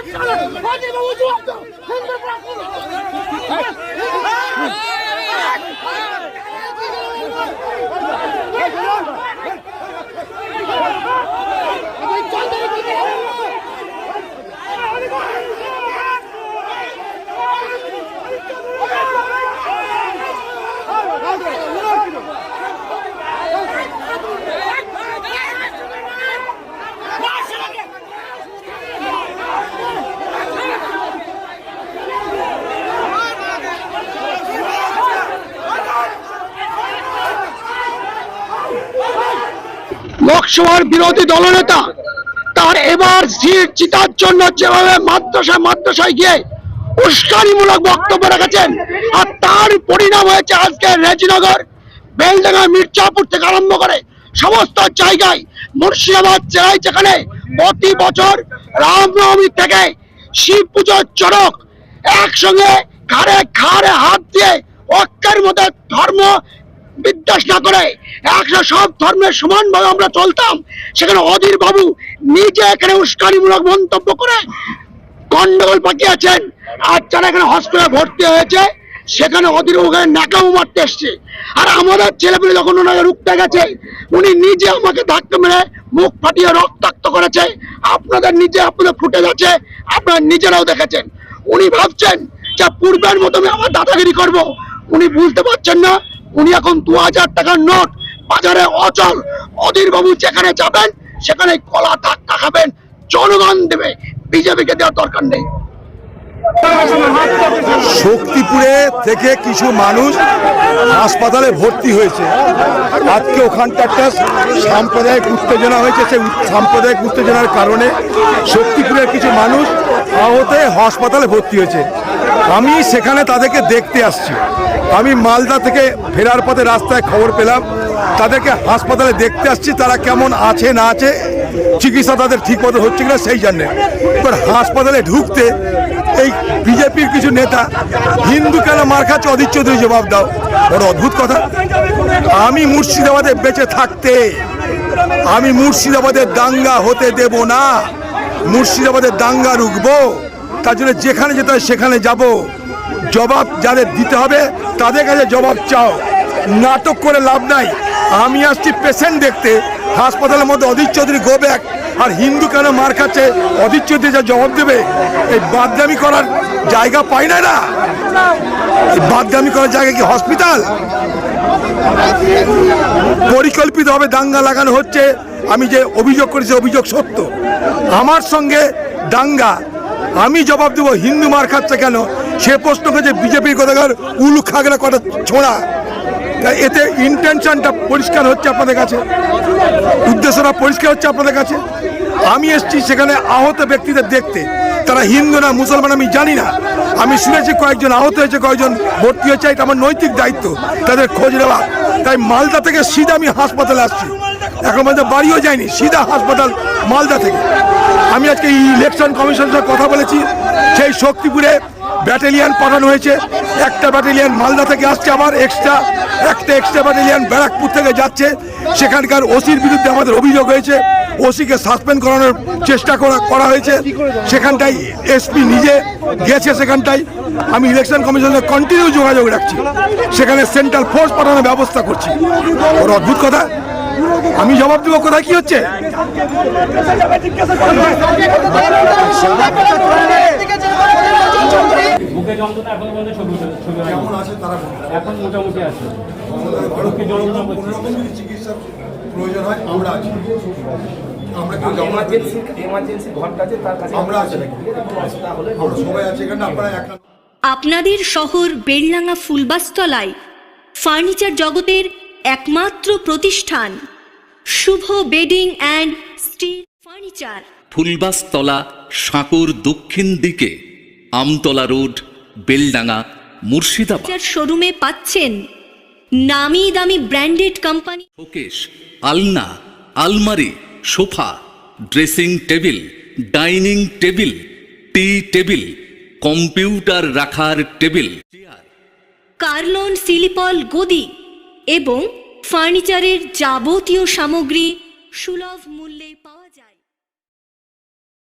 把你们抓住！把你们抓住！লোকসভার বিরোধী দলনেতা, তার এবার সিট জিতার জন্য যেভাবে মাদ্রাসায় মাদ্রাসায় গিয়ে উস্কানিমূলক বক্তব্য রেখেছেন, আর তার পরিণাম হয়েছে আজকে রেজিনগর, বেলডাঙ্গা, মির্জাপুর থেকে আরম্ভ করে সমস্ত জায়গায় মুর্শিদাবাদ জেলায় যেখানে প্রতি বছর রামনবমী থেকে শিব পুজোর চড়ক একসঙ্গে ঘাড়ে ঘাড়ে হাত দিয়ে ঐক্যের মধ্যে ধর্ম বিদ্বেষ না করে একসাথে সব ধর্মের সমানভাবে আমরা চলতাম, সেখানে অধীর বাবু নিজে এখানে উস্কানিমূলক মন্তব্য করে গন্ডগোল পাকিয়েছেন। আর যারা এখানে হসপিটালে ভর্তি হয়েছে, সেখানে অধীর ওখানে নাকামো মারতে এসছে। আর আমাদের ছেলেপেলে যখন ওনাকে রুখতে গেছে, উনি নিজে আমাকে ধাক্কা মেরে মুখ ফাটিয়ে রক্তাক্ত করেছে। আপনাদের নিজে আপনাদের ফুটে যাচ্ছে আপনারা নিজেরাও দেখেছেন। উনি ভাবছেন যে পূর্বের মতো আমি আমার দাদাগিরি করব। উনি বুঝতে পারছেন না উনি এখন দু হাজার টাকার নোট বাজারে অচল। অধীর বাবু যেখানে যাবেন, সেখানে কলা ধাক্কা খাবেন। জনগণ দেবে। বিজেপিকে দেওয়ার দরকার নেই। শক্তিপুরে থেকে কিছু মানুষ হাসপাতালে ভর্তি হয়েছে। আজকে ওখানটা একটা সাম্প্রদায়িক উত্তেজনা হয়েছে। সেই সাম্প্রদায়িক উত্তেজনার কারণে শক্তিপুরের কিছু মানুষ আহত হাসপাতালে ভর্তি হয়েছে। আমি সেখানে তাদেরকে দেখতে আসছি। আমি মালদা থেকে ফেরার পথে রাস্তায় খবর পেলাম। তাদেরকে হাসপাতালে দেখতে আসছি, তারা কেমন আছে, না আছে, চিকিৎসা তাদের ঠিক মতো হচ্ছে কিনা সেই জন্যে এবার হাসপাতালে ঢুকতে এই বিজেপির কিছু নেতা হিন্দু কেন মার খাচ্ছে? অধীর চৌধুরী জবাব দাও। বড় অদ্ভুত কথা। আমি মুর্শিদাবাদে বেঁচে থাকতে, আমি মুর্শিদাবাদের দাঙ্গা হতে দেব না। মুর্শিদাবাদের দাঙ্গা রুখবো। তার জন্য যেখানে যেতে হয় সেখানে যাব। জবাব যাদের দিতে হবে, তাদের কাছে জবাব চাও। নাটক করে লাভ নাই। আমি আসছি পেশেন্ট দেখতে। হাসপাতালের মধ্যে অধীর চৌধুরী গো ব্যাক আর হিন্দু কেন মার খাচ্ছে? অধীর চৌধুরী যা জবাব দেবে, এই বাদদামি করার জায়গা পাই না না? এই বাদদামি করার জায়গা কি হসপিটাল পরিকল্পিতভাবে দাঙ্গা লাগানো হচ্ছে। আমি যে অভিযোগ করেছি, অভিযোগ সত্য। আমার সঙ্গে দাঙ্গা। আমি জবাব দেবো, হিন্দু মার খাচ্ছে কেন? সে প্রশ্ন করেছে, বিজেপির কথাকার উলু খাগড়া কটা ছোঁড়া। এতে ইন্টেনশনটা পরিষ্কার হচ্ছে আপনাদের কাছে? উদ্দেশ্যটা পরিষ্কার হচ্ছে আপনাদের কাছে? আমি এসেছি সেখানে আহত ব্যক্তিদের দেখতে। তারা হিন্দু না, মুসলমান, আমি জানি না। আমি শুনেছি কয়েকজন আহত হয়েছে, কয়েকজন ভর্তি হয়েছে, এটা আমার নৈতিক দায়িত্ব, তাদের খোঁজ নেওয়া। তাই মালদা থেকে সিধা আমি হাসপাতালে আসছি। এখন মধ্যে বাড়িও যায়নি, সিধা হাসপাতাল মালদা থেকে। আমি আজকে ইলেকশন কমিশনের সাথে কথা বলেছি। সেই শক্তিপুরে ব্যাটালিয়ান পাঠানো হয়েছে। একটা ব্যাটালিয়ান মালদা থেকে আসছে আবার এক্সট্রা একটা এক্সট্রা ব্যাটালিয়ান ব্যারাকপুর থেকে যাচ্ছে। সেখানকার ওসির বিরুদ্ধে আমাদের অভিযোগ হয়েছে। ওসিকে সাসপেন্ড করানোর চেষ্টা করা করা হয়েছে। সেখানটায় এসপি নিজে গেছে সেখানটায়। আমি ইলেকশন কমিশনের কন্টিনিউ যোগাযোগ রাখছি। সেখানে সেন্ট্রাল ফোর্স পাঠানোর ব্যবস্থা করছি। ওর অদ্ভুত কথা। আমি জবাব দেবো কোথায়? কি হচ্ছে? যন্ত্রণা এখন পর্যন্ত ছবি ছবি কেমন আছে তারা এখন মোটামুটি আছে। বুকে যন্ত্রণা করছে রকম যদি চিকিৎসার প্রয়োজন হয় আমরা আছি। আমরা এমার্জেন্সি এমার্জেন্সি ঘরটা আছে তার কাছে আমরা আছি। তাহলে সবাই আছি এখানে আপনারা একটা আপনাদের শহর বেলডাঙ্গা ফুলবাস্তলায়। ফার্নিচার জগতের একমাত্র প্রতিষ্ঠান। Shubho bedding and steel furniture. Phulbastala Sankur দক্ষিণ দিকে আমতলা রোড বেলডাঙ্গা মুর্শিদাবাদ। শোরুমে পাচ্ছেন নামি দামি ব্র্যান্ডেড কোম্পানি শোকেশ আলনা আলমারি sofa dressing table dining table T table computer রাখার টেবিল চেয়ার। কার্লন সিলিপল গদি এবং ফার্নিচারের যাবতীয় সামগ্রী সুলভ মূল্যে পাওয়া